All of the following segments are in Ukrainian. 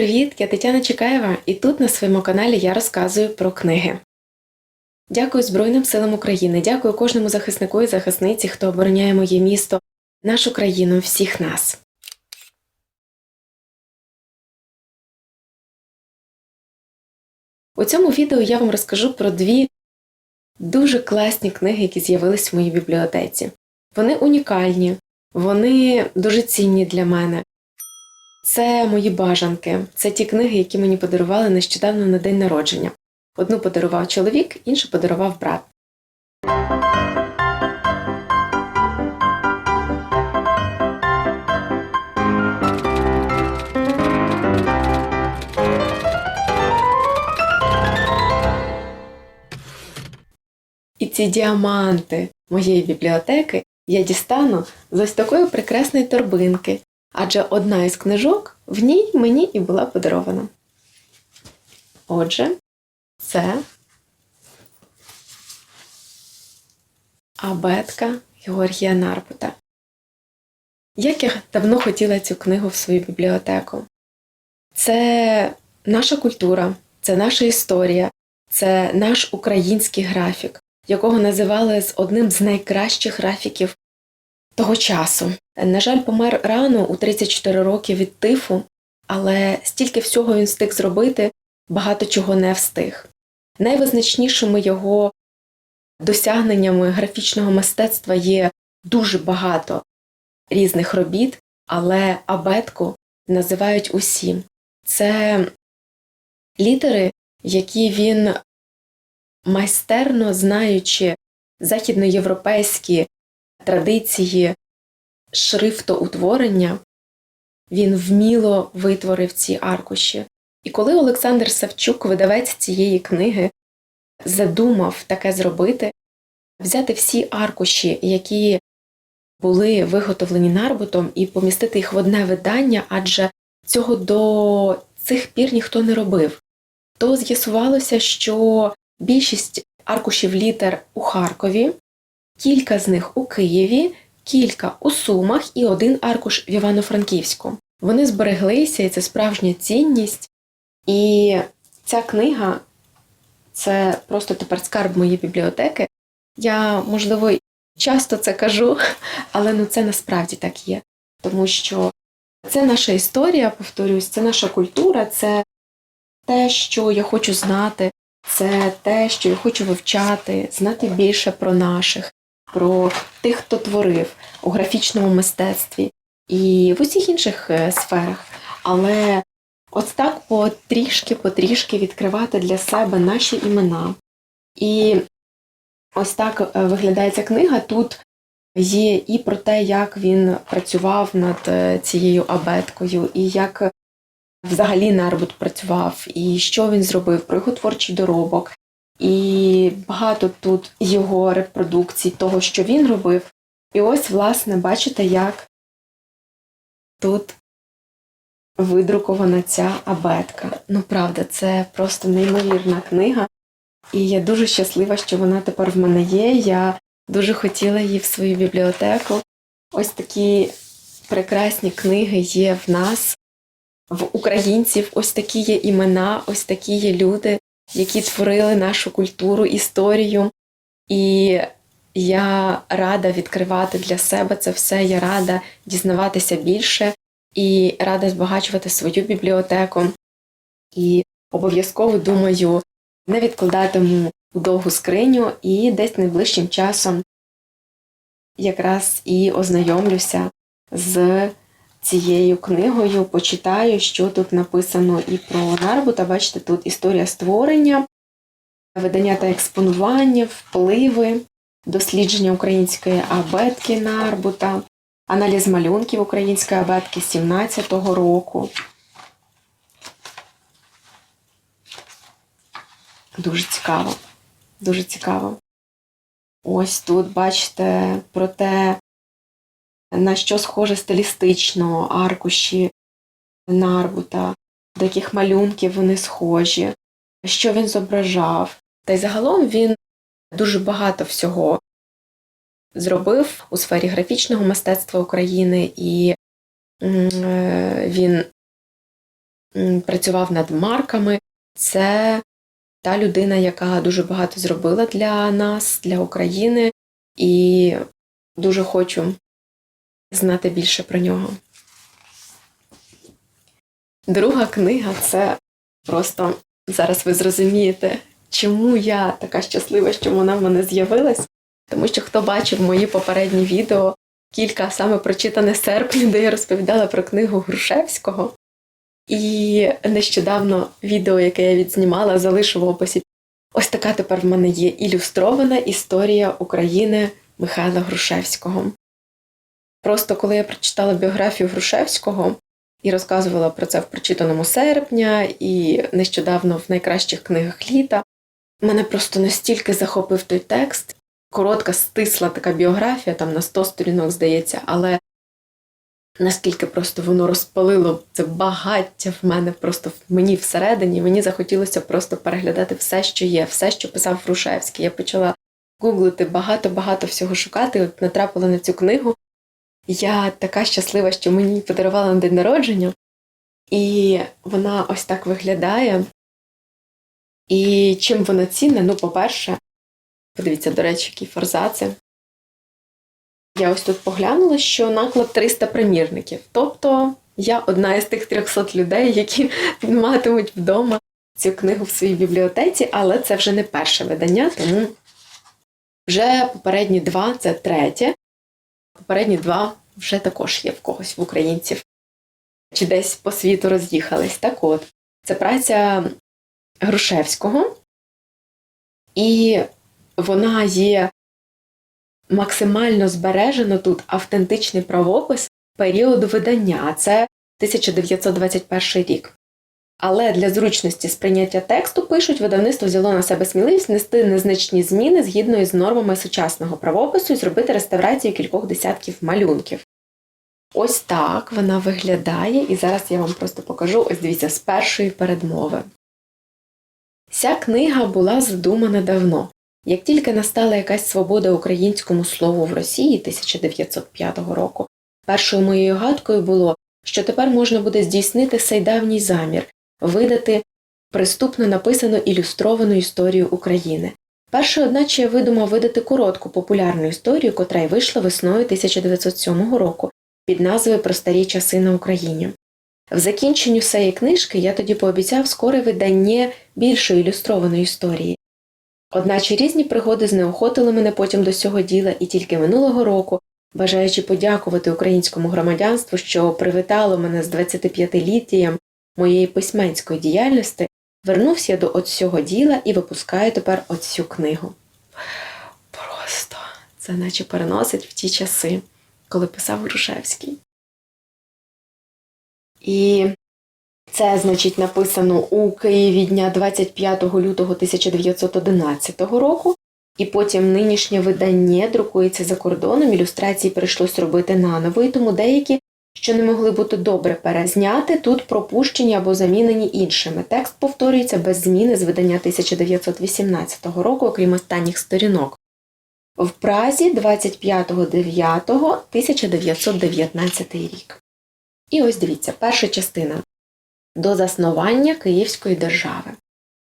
привіт! Я Тетяна Чекаєва, і тут на своєму каналі я розказую про книги. Дякую Збройним силам України, дякую кожному захиснику і захисниці, хто обороняє моє місто, нашу країну, всіх нас. У цьому відео я вам розкажу про дві дуже класні книги, які з'явились в моїй бібліотеці. Вони унікальні, вони дуже цінні для мене. Це мої бажанки, це ті книги, які мені подарували нещодавно на день народження. Одну подарував чоловік, іншу подарував брат. І ці діаманти моєї бібліотеки я дістану з ось такої прекрасної торбинки, адже одна із книжок в ній мені і була подарована. Отже, це абетка Георгія Нарбута. Як я давно хотіла цю книгу в свою бібліотеку. Це наша культура, це наша історія, це наш український графік, якого називали з одним з найкращих графіків того часу. На жаль, помер рано у 34 роки від тифу, але стільки всього він встиг зробити, багато чого не встиг. Найвизначнішими його досягненнями графічного мистецтва є дуже багато різних робіт, але абетку називають усі. Це літери, які він майстерно знаючи західноєвропейські традиції шрифтоутворення, він вміло витворив ці аркуші. І коли Олександр Савчук, видавець цієї книги, задумав таке зробити, взяти всі аркуші, які були виготовлені нарбутом, і помістити їх в одне видання, адже цього до цих пір ніхто не робив, то з'ясувалося, що більшість аркушів літер у Харкові, кілька з них у Києві, кілька у Сумах і один аркуш в Івано-Франківську. Вони збереглися, і це справжня цінність. І ця книга це просто тепер скарб моєї бібліотеки. Я, можливо, часто це кажу, але ну це насправді так є. Тому що це наша історія, повторюсь, це наша культура, це те, що я хочу знати, це те, що я хочу вивчати, знати більше про наших, про тих, хто творив у графічному мистецтві і в усіх інших е, сферах. Але ось так потрішки-потрішки відкривати для себе наші імена. І ось так е, виглядає ця книга. Тут є і про те, як він працював над е, цією абеткою, і як взагалі Нарбут працював, і що він зробив, про його творчий доробок. І багато тут його репродукцій, того, що він робив. І ось, власне, бачите, як тут видрукована ця абетка. Ну, правда, це просто неймовірна книга. І я дуже щаслива, що вона тепер в мене є. Я дуже хотіла її в свою бібліотеку. Ось такі прекрасні книги є в нас, в українців. Ось такі є імена, ось такі є люди, які творили нашу культуру, історію. І я рада відкривати для себе це все. Я рада дізнаватися більше і рада збагачувати свою бібліотеку. І обов'язково думаю, не відкладатиму у довгу скриню і десь найближчим часом якраз і ознайомлюся з цією книгою, почитаю, що тут написано і про Нарбута. Бачите, тут історія створення, видання та експонування, впливи, дослідження української абетки Нарбута, аналіз малюнків української абетки 17-го року. Дуже цікаво. Дуже цікаво. Ось тут, бачите, про те, на що схоже стилістично аркуші Нарбута, до яких малюнків вони схожі, що він зображав. Та й загалом він дуже багато всього зробив у сфері графічного мистецтва України, і е, він працював над марками. Це та людина, яка дуже багато зробила для нас, для України, і дуже хочу знати більше про нього. Друга книга це просто зараз ви зрозумієте, чому я така щаслива, що вона в мене з'явилась. Тому що хто бачив мої попередні відео, кілька саме прочитане серпні, де я розповідала про книгу Грушевського. І нещодавно відео, яке я відзнімала, залишу в описі. Ось така тепер в мене є ілюстрована історія України Михайла Грушевського. Просто коли я прочитала біографію Грушевського і розказувала про це в прочитаному серпня, і нещодавно в найкращих книгах літа, мене просто настільки захопив той текст. Коротка, стисла така біографія, там на 100 сторінок, здається, але наскільки просто воно розпалило це багаття в мене просто в мені всередині, мені захотілося просто переглядати все, що є, все, що писав Грушевський. Я почала гуглити багато-багато всього шукати, от натрапила на цю книгу. Я така щаслива, що мені її подарували на день народження, і вона ось так виглядає. І чим вона цінна? Ну, по-перше, подивіться, до речі, які форзаци. Я ось тут поглянула, що наклад 300 примірників. Тобто я одна із тих 300 людей, які матимуть вдома цю книгу в своїй бібліотеці, але це вже не перше видання, тому вже попередні два це третє. Попередні два вже також є в когось в українців. Чи десь по світу роз'їхались. Так от, це праця Грушевського, і вона є максимально збережено тут автентичний правопис періоду видання, це 1921 рік. Але для зручності сприйняття тексту пишуть, видавництво взяло на себе сміливість внести незначні зміни згідно із нормами сучасного правопису і зробити реставрацію кількох десятків малюнків. Ось так вона виглядає, і зараз я вам просто покажу, ось дивіться, з першої передмови. Ця книга була задумана давно. Як тільки настала якась свобода українському слову в Росії 1905 року, першою моєю гадкою було, що тепер можна буде здійснити цей давній замір видати приступно написану ілюстровану історію України. Перший, одначе, я видумав видати коротку популярну історію, котра й вийшла весною 1907 року під назвою Про старі часи на Україні. В закінченню цієї книжки я тоді пообіцяв скоре видання більшої ілюстрованої історії. Одначе різні пригоди знеохотили мене потім до цього діла, і тільки минулого року, бажаючи подякувати українському громадянству, що привітало мене з 25-літтям моєї письменської діяльності, вернувся до от цього діла і випускаю тепер от цю книгу. Просто це наче переносить в ті часи, коли писав Грушевський. І це, значить, написано у Києві дня 25 лютого 1911 року, і потім нинішнє видання друкується за кордоном, ілюстрації прийшлось робити наново, і тому деякі, що не могли бути добре перезняти, тут пропущені або замінені іншими. Текст повторюється без зміни з видання 1918 року, окрім останніх сторінок. В Празі 25.09.1919 рік. І ось дивіться, перша частина до заснування Київської держави,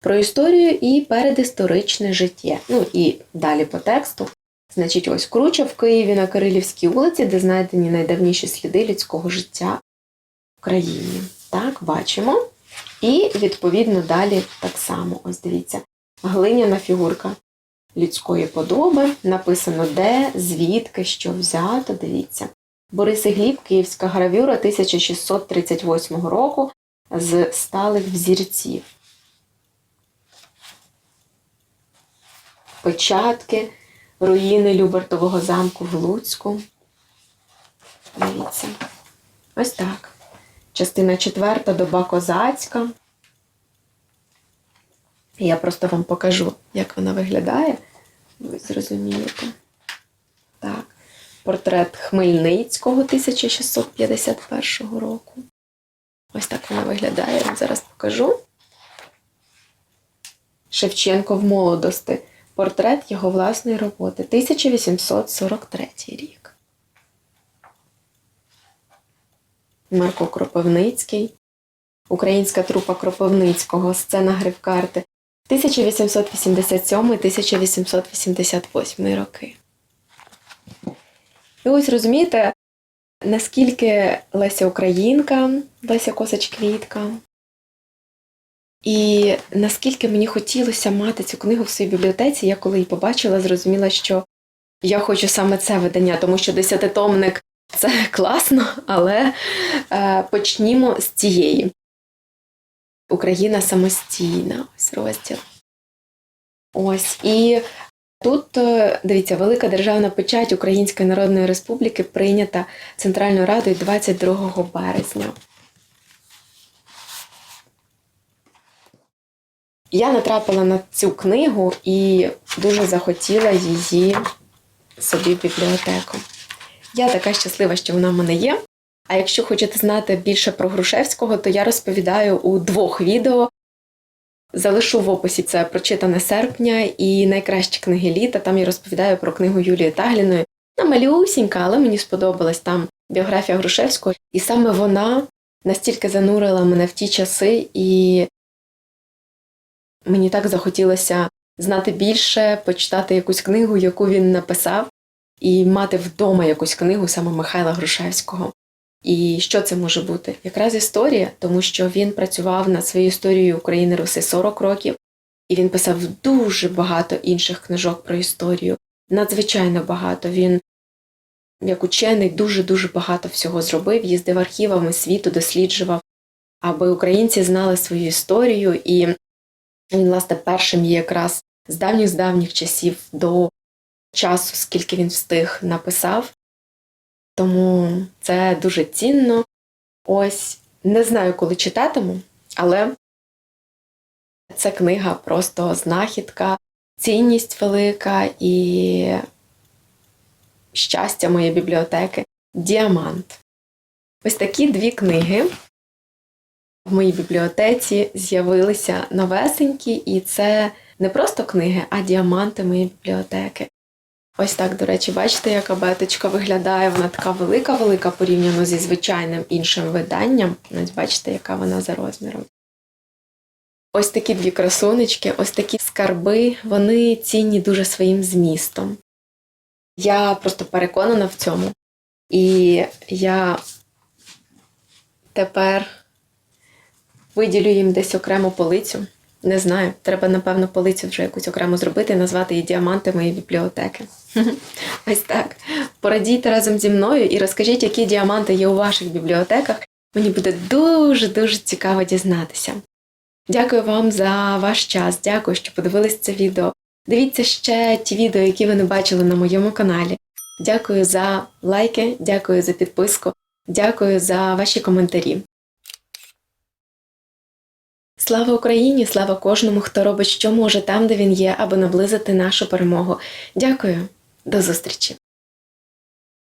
про історію і передісторичне життя. Ну і далі по тексту. Значить, ось круча в Києві на Кирилівській вулиці, де знайдені найдавніші сліди людського життя в країні. Так, бачимо. І, відповідно, далі так само, ось дивіться, глиняна фігурка людської подоби, написано де, звідки, що взято, дивіться. Борис Гліб, Київська гравюра 1638 року з сталих взірців. Печатки, руїни Любертового замку в Луцьку. Дивіться. Ось так. Частина четверта, доба козацька. Я просто вам покажу, як вона виглядає. Ви зрозумієте. Так. Портрет Хмельницького 1651 року. Ось так вона виглядає. Я вам зараз покажу. Шевченко в молодості. Портрет його власної роботи. 1843 рік. Марко Кропивницький. Українська трупа Кропивницького, сцена гривкарти 1887-1888 роки. І ось розумієте, наскільки Леся Українка, Леся Косач Квітка, і наскільки мені хотілося мати цю книгу в своїй бібліотеці, я коли її побачила, зрозуміла, що я хочу саме це видання, тому що десятитомник це класно, але е, почнімо з цієї. Україна самостійна, ось розділ. Ось. І тут, е, дивіться, Велика Державна печать Української Народної Республіки прийнята Центральною Радою 22 березня. Я натрапила на цю книгу і дуже захотіла її собі в бібліотеку. Я така щаслива, що вона в мене є. А якщо хочете знати більше про Грушевського, то я розповідаю у двох відео. Залишу в описі це прочитане серпня і найкращі книги літа. Там я розповідаю про книгу Юлії Тагліної. Вона малюсінька, але мені сподобалась там біографія Грушевського. І саме вона настільки занурила мене в ті часи, і мені так захотілося знати більше, почитати якусь книгу, яку він написав, і мати вдома якусь книгу саме Михайла Грушевського. І що це може бути? Якраз історія, тому що він працював над своєю історією України Руси 40 років, і він писав дуже багато інших книжок про історію. Надзвичайно багато. Він, як учений, дуже-дуже багато всього зробив, їздив архівами світу, досліджував, аби українці знали свою історію. І він, власне, першим є якраз з давніх з давніх часів до часу, скільки він встиг написав. Тому це дуже цінно. Ось не знаю, коли читатиму, але ця книга просто знахідка, цінність велика і щастя моєї бібліотеки Діамант. Ось такі дві книги в моїй бібліотеці з'явилися новесенькі, і це не просто книги, а діаманти моєї бібліотеки. Ось так, до речі, бачите, яка беточка виглядає. Вона така велика-велика порівняно зі звичайним іншим виданням. Бачите, яка вона за розміром. Ось такі дві красунечки, ось такі скарби, вони цінні дуже своїм змістом. Я просто переконана в цьому. І я тепер виділю їм десь окрему полицю. Не знаю, треба, напевно, полицю вже якусь окремо зробити і назвати її діаманти моєї бібліотеки. Ось так. Порадійте разом зі мною і розкажіть, які діаманти є у ваших бібліотеках. Мені буде дуже-дуже цікаво дізнатися. Дякую вам за ваш час. Дякую, що подивились це відео. Дивіться ще ті відео, які ви не бачили на моєму каналі. Дякую за лайки, дякую за підписку, дякую за ваші коментарі. Слава Україні! Слава кожному, хто робить, що може там, де він є, аби наблизити нашу перемогу. Дякую, до зустрічі!